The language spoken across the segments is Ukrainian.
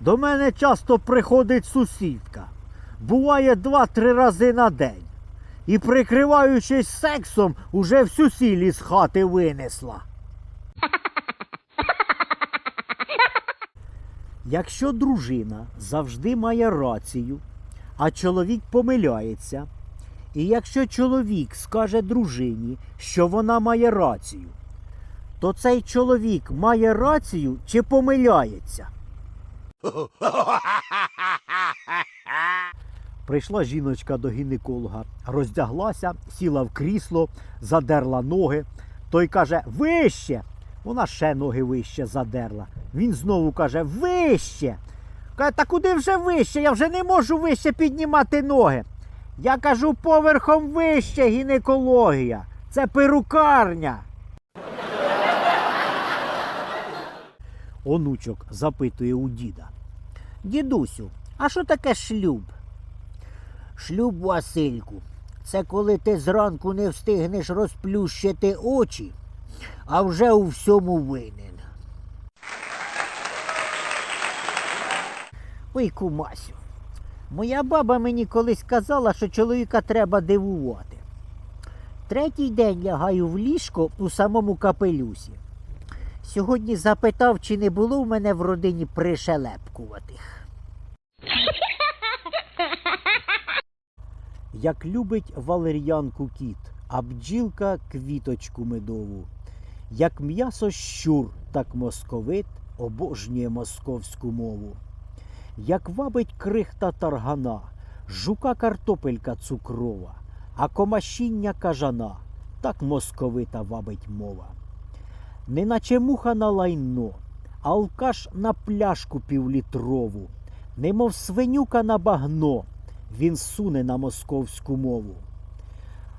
До мене часто приходить сусідка. Буває два-три рази на день. І, прикриваючись сексом, уже всю сіль з хати винесла. Якщо дружина завжди має рацію, а чоловік помиляється, і якщо чоловік скаже дружині, що вона має рацію, то цей чоловік має рацію чи помиляється? Прийшла жіночка до гінеколога, роздяглася, сіла в крісло, задерла ноги. Той каже вище. Вона ще ноги вище задерла. Він знову каже вище. Каже, та куди вже вище? Я вже не можу вище піднімати ноги. Я кажу, поверхом вище гінекологія. Це перукарня. Онучок запитує у діда. Дідусю, а що таке шлюб? Шлюб, Васильку, це коли ти зранку не встигнеш розплющити очі, а вже у всьому винен. Ой, кумасю, моя баба мені колись казала, що чоловіка треба дивувати. Третій день лягаю в ліжко у самому капелюсі. Сьогодні запитав, чи не було в мене в родині пришелепкуватих. Як любить валер'янку кіт, а бджілка квіточку медову. Як м'ясо щур, так московит обожнює московську мову. Як вабить крихта таргана, жука картопелька цукрова, а комашіння кажана, так московита вабить мова. Неначе муха на лайно, алкаш на пляшку півлітрову, немов свинюка на багно, він суне на московську мову.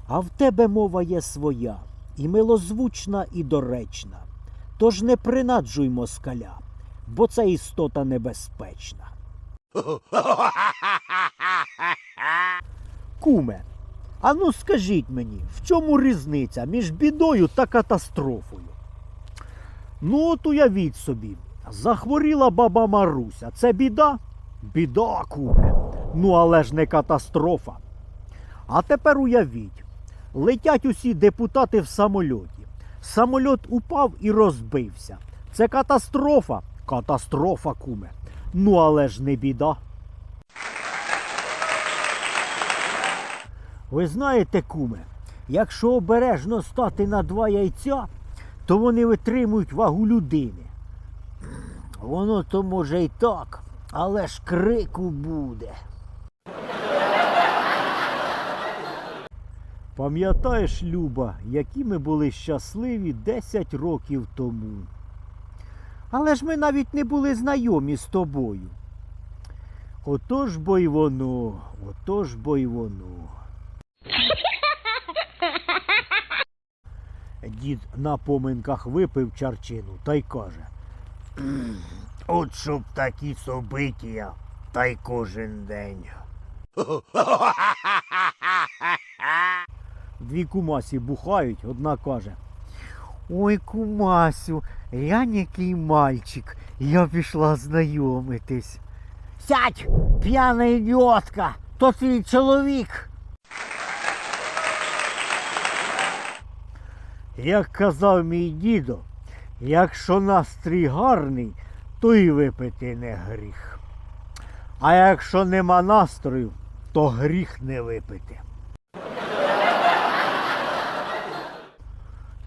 А в тебе мова є своя, і милозвучна, і доречна. Тож не принаджуй москаля, бо це істота небезпечна. Куме, а ну скажіть мені, в чому різниця між бідою та катастрофою? Ну, от уявіть собі, захворіла баба Маруся. Це біда? Біда, куме. Ну, але ж не катастрофа. А тепер уявіть, летять усі депутати в самольоті. Самольот упав і розбився. Це катастрофа. Катастрофа, куме. Ну, але ж не біда. Ви знаєте, куме, якщо обережно стати на два яйця, то вони витримують вагу людини. Воно то може і так, але ж крику буде. Пам'ятаєш, Люба, які ми були щасливі 10 років тому. Але ж ми навіть не були знайомі з тобою. Отож бо й воно, отож бо й воно. Дід на поминках випив чарчину та й каже. От щоб такі собиття, та й кожен день. Дві кумасі бухають, одна каже. Ой, кумасю, я некий мальчик, я пішла знайомитись. Сядь, п'яна ідіотка, то твій чоловік. Як казав мій дідо, якщо настрій гарний, то і випити не гріх. А якщо нема настрою, то гріх не випити.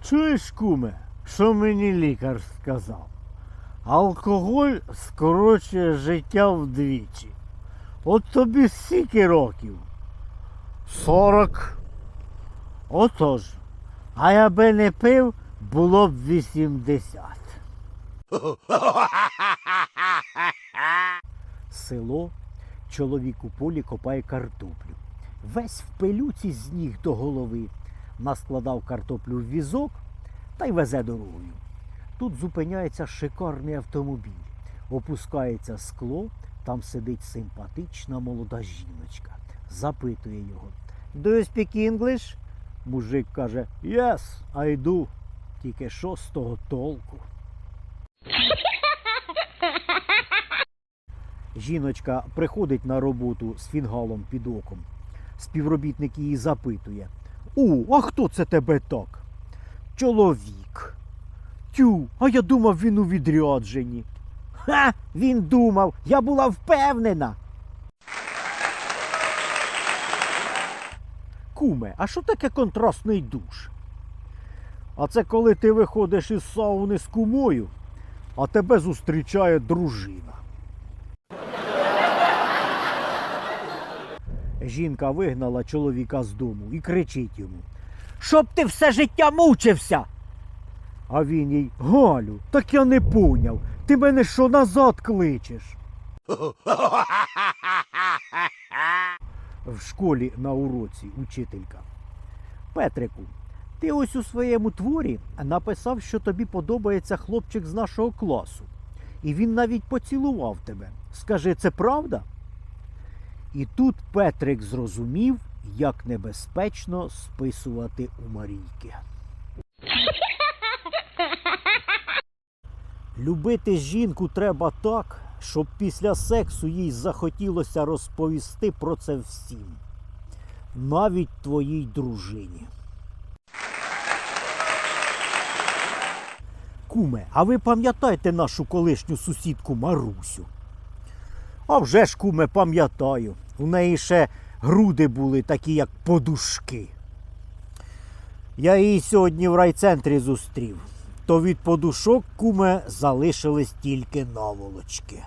Чуєш, куме, що мені лікар сказав? Алкоголь скорочує життя вдвічі. От тобі скільки років? Сорок. Отож. А я би не пив, було б 80. Село. Чоловік у полі копає картоплю. Весь в пилюці з ніг до голови. Наскладав картоплю в візок та й везе дорогою. Тут зупиняється шикарний автомобіль. Опускається скло, там сидить симпатична молода жіночка. Запитує його. Do you speak English? Мужик каже, Yes, I do. Тільки що з того толку? Жіночка приходить на роботу з фінгалом під оком. Співробітник її запитує: О, а хто це тебе так? Чоловік. Тю, а я думав, він у відрядженні. Ха! Він думав, я була впевнена. Куме, а що таке контрастний душ? А це коли ти виходиш із сауни з кумою, а тебе зустрічає дружина. Жінка вигнала чоловіка з дому і кричить йому: Щоб ти все життя мучився. А він їй Галю, так я не поняв. Ти мене що назад кличеш? В школі на уроці учителька. Петрику, ти ось у своєму творі написав, що тобі подобається хлопчик з нашого класу. І він навіть поцілував тебе. Скажи, це правда? І тут Петрик зрозумів, як небезпечно списувати у Марійки. Любити жінку треба так, щоб після сексу їй захотілося розповісти про це всім, навіть твоїй дружині. Куме, а ви пам'ятаєте нашу колишню сусідку Марусю? А вже ж, куме, пам'ятаю. У неї ще груди були такі, як подушки. Я її сьогодні в райцентрі зустрів. То від подушок, куме, залишились тільки наволочки.